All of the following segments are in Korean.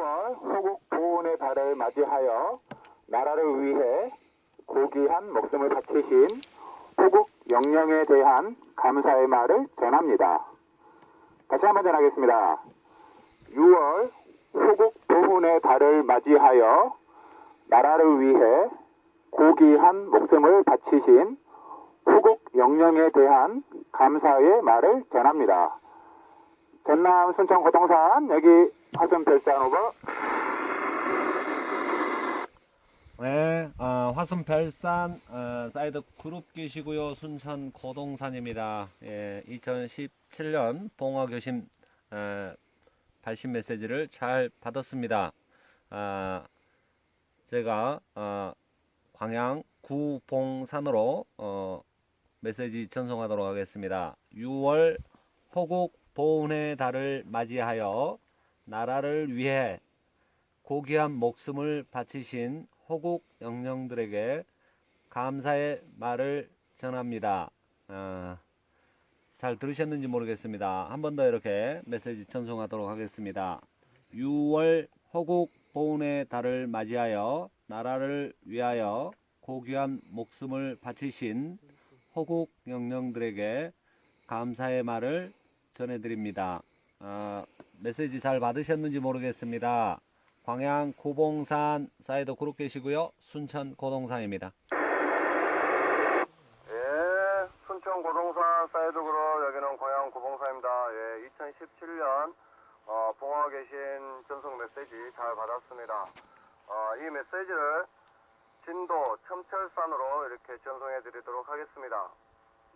6월 호국 보훈의 달을 맞이하여 나라를 위해 고귀한 목숨을 바치신 호국 영령에 대한 감사의 말을 전합니다. 다시 한번 전하겠습니다. 6월 호국 보훈의 달을 맞이하여 나라를 위해 고귀한 목숨을 바치신 호국 영령에 대한 감사의 말을 전합니다. 전남 순천 고동산 여기 화성 별산 오버 네, 어, 화순 별산 어, 사이드 그룹 계시고요. 순천 고동산입니다. 예, 2017년 봉화 교심 어, 발신 메시지를 잘 받았습니다. 아, 제가 어, 광양 구봉산으로 어, 메시지 전송하도록 하겠습니다. 6월 호국 보훈의 달을 맞이하여 나라를 위해 고귀한 목숨을 바치신 호국 영령들에게 감사의 말을 전합니다. 어, 잘 들으셨는지 모르겠습니다. 한 번 더 이렇게 메시지 전송하도록 하겠습니다. 6월 호국 보훈의 달을 맞이하여 나라를 위하여 고귀한 목숨을 바치신 호국 영령들에게 감사의 말을 전해드립니다. 어, 메시지 잘 받으셨는지 모르겠습니다. 광양 고봉산 사이드 그룹 계시고요. 순천 고동산입니다. 예, 순천 고동산 사이드그룹 여기는 고향 구봉사입니다. 예, 2017년 어, 봉화 계신 전송 메시지 잘 받았습니다. 어, 이 메시지를 진도 첨철산으로 이렇게 전송해 드리도록 하겠습니다.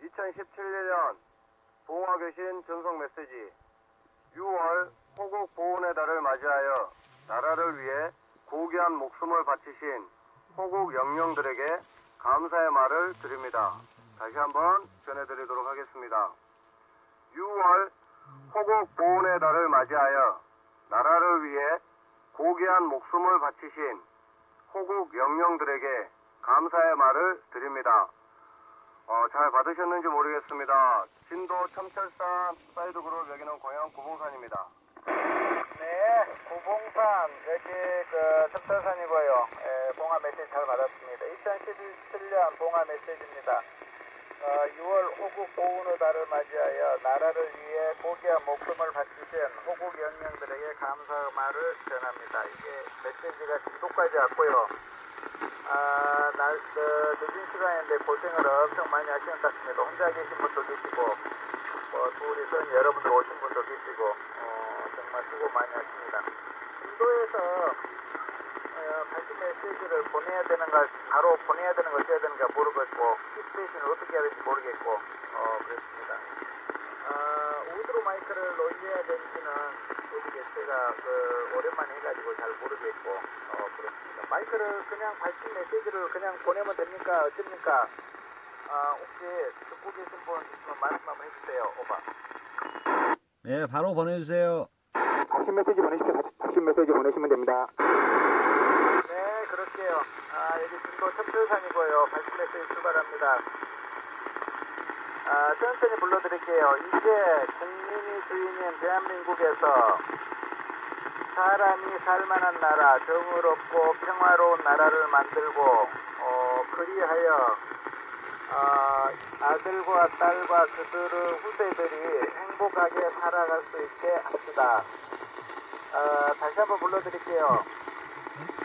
2017년 봉화 계신 전송 메시지 6월 호국 보훈의 달을 맞이하여 나라를 위해 고귀한 목숨을 바치신 호국 영령들에게 감사의 말을 드립니다. 다시 한번 전해드리도록 하겠습니다. 6월 호국 보훈의 달을 맞이하여 나라를 위해 고귀한 목숨을 바치신 호국 영령들에게 감사의 말을 드립니다. 어, 잘 받으셨는지 모르겠습니다. 진도 첨철산 사이드 그룹 여기는 고향 구봉산입니다. 네, 구봉산 여기 그 첨철산이고요. 예, 봉화 메시지 잘 받았습니다. 2017년 봉화 메시지입니다. 어, 6월 호국 보훈의 달을 맞이하여 나라를 위해 고귀한 목숨을 바치신 호국 영령들에게 감사의 말을 전합니다. 이게 메시지가 진도까지 왔고요. 아, 날, 그, 늦은 시간인데 고생을 엄청 많이 하시는 것 같습니다. 혼자 계신 분도 계시고, 뭐, 둘이서 여러분들 오신 분도 계시고, 어, 정말 수고 많이 하십니다. 인도에서, 어, 발신 메시지를 보내야 되는가, 바로 보내야 되는 거, 써야 되는가 모르겠고, 시스테이션을 어떻게 해야 될지 모르겠고, 어, 그렇습니다. 아, 우드로 마이크를 올려야 되는지는 모르겠어요. 제가 그 오랜만에 해가지고 잘 모르겠고, 어. 마이크를 그냥 발신 메시지를 그냥 보내면 됩니까? 어쩝니까? 아, 혹시 듣고 계신 분 있으면 말씀 한번 해주세요. 오바. 네, 바로 보내주세요. 박신 메시지 보내십시오. 박신 메시지 보내시면 됩니다. 네, 그럴게요. 아, 여기 진도 첨철산이고요. 발신 메시지 출발합니다. 아, 천천히 불러드릴게요. 이제 국민이 주인인 대한민국에서 사람이 살만한 나라, 정의롭고 평화로운 나라를 만들고, 어, 그리하여, 어, 아들과 딸과 그들의 후대들이 행복하게 살아갈 수 있게 합시다. 어, 다시 한번 불러드릴게요.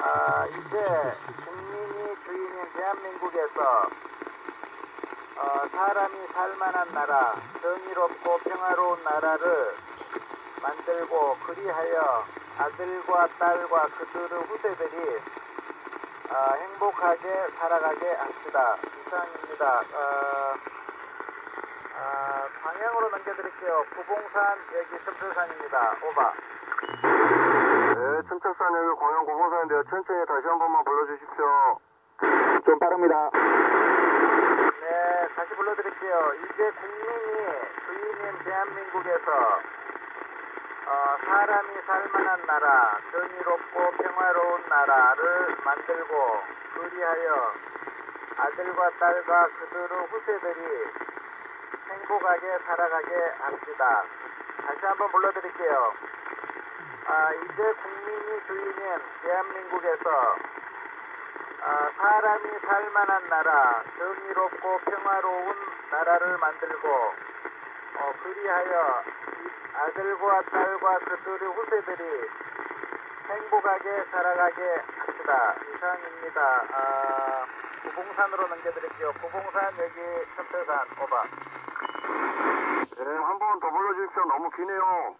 아, 이제 국민이 주인인 대한민국에서 어, 사람이 살만한 나라, 정의롭고 평화로운 나라를 만들고 그리하여 아들과 딸과 그들의 후대들이 어, 행복하게 살아가게 합시다. 이상입니다. 어, 아, 방향으로 넘겨드릴게요. 구봉산 여기 첨철산입니다. 오바. 네, 첨철산 여기 고향 구봉산인데요. 천천히 다시 한 번만 불러주십시오. 좀 빠릅니다. 네, 다시 불러드릴게요. 이제 국민이 주인인 대한민국에서 어, 사람이 살만한 나라, 정의롭고 평화로운 나라를 만들고 그리하여 아들과 딸과 그들의 후세들이 행복하게 살아가게 합시다. 다시 한번 불러드릴게요. 아, 이제 국민이 주인인 대한민국에서 아, 사람이 살만한 나라, 정의롭고 평화로운 나라를 만들고 어, 그리하여 이 아들과 딸과 그들의 후세들이 행복하게 살아가게 합시다. 이상입니다. 아, 구봉산으로 넘겨드릴게요. 구봉산 여기 첨태산 오바. 네, 한 번 더 불러주십시오. 너무 기네요.